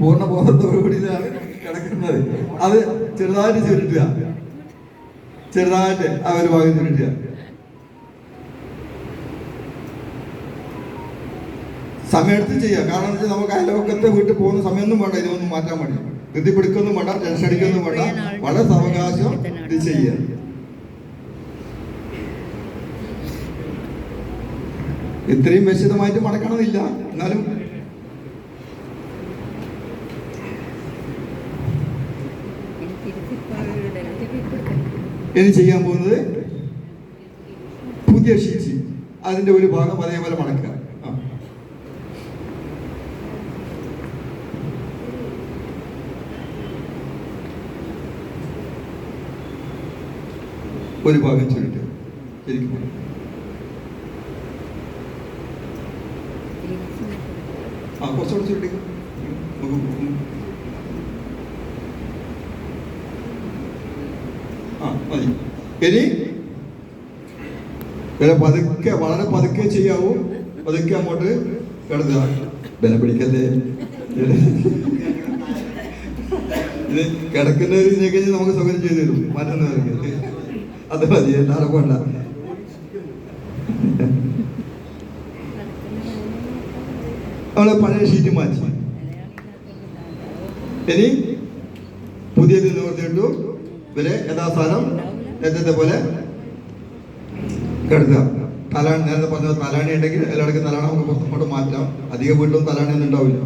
പൂർണ ബോധത്തോടുകൂടിയാണ് കിടക്കുന്നത്. അത് ചെറുതായിട്ട് ചുരുട്ടുക. ചെറുതായിട്ട് ആ ഒരു ഭാഗം ചുരുട്ടുക. സമയത്ത് ചെയ്യുക. കാരണം വെച്ചാൽ നമുക്ക് അയലോക്കത്തെ വീട്ടിൽ പോകുന്ന സമയമൊന്നും വേണ്ട. ഇതൊന്നും മാറ്റാൻ വേണ്ടി. ധൃതി പിടിക്കൊന്നും വേണ്ട. ടെൻഷൻ അടിക്കൊന്നും വേണ്ട. വളരെ സാവകാശം ഇത് ചെയ്യുക. ഇത്രയും വിശദമായിട്ട് മടക്കണമെന്നില്ല. എന്നാലും ഇനി ചെയ്യാൻ പോകുന്നത് പുതിയ ഷീറ്റ് അതിന്റെ ഒരു ഭാഗം അതേപോലെ മടക്കുക ഒരു ഭാഗം ചുരുട്ടുക ശരിക്കും ആ കുറച്ചുകൂടെ ചുരുട്ടിക്കുക നമുക്ക് ഇനി? ഇങ്ങനെ പതുക്കെ വളരെ പതുക്കെ ചെയ്യാവൂ. പതുക്കെ അങ്ങോട്ട് കിടന്നു ബലം പിടിക്കല്ലേ? ഇത് കിടക്കുന്ന ഒരു ഇതിനെ നമുക്ക് സൗകര്യം ചെയ്തു തരും. മാറ്റുന്നവർക്ക് അത് മതി എല്ലാവരും കൊണ്ട നമ്മളെ പഴയ ഷീറ്റ് മാറ്റി. ഇനി പുതിയത് നിവർത്തിയിട്ടു ഇവരെ യഥാസ്ഥാനം നേരത്തെ പോലെ കിടക്കുക തലാണി നേരത്തെ പറഞ്ഞ തലാണി ഉണ്ടെങ്കിൽ എല്ലാവർക്കും തലാണ നമുക്ക് പുറത്തോട്ട് മാറ്റാം. അധികം വീട്ടിലും തലാണി ഒന്നും ഉണ്ടാവില്ല.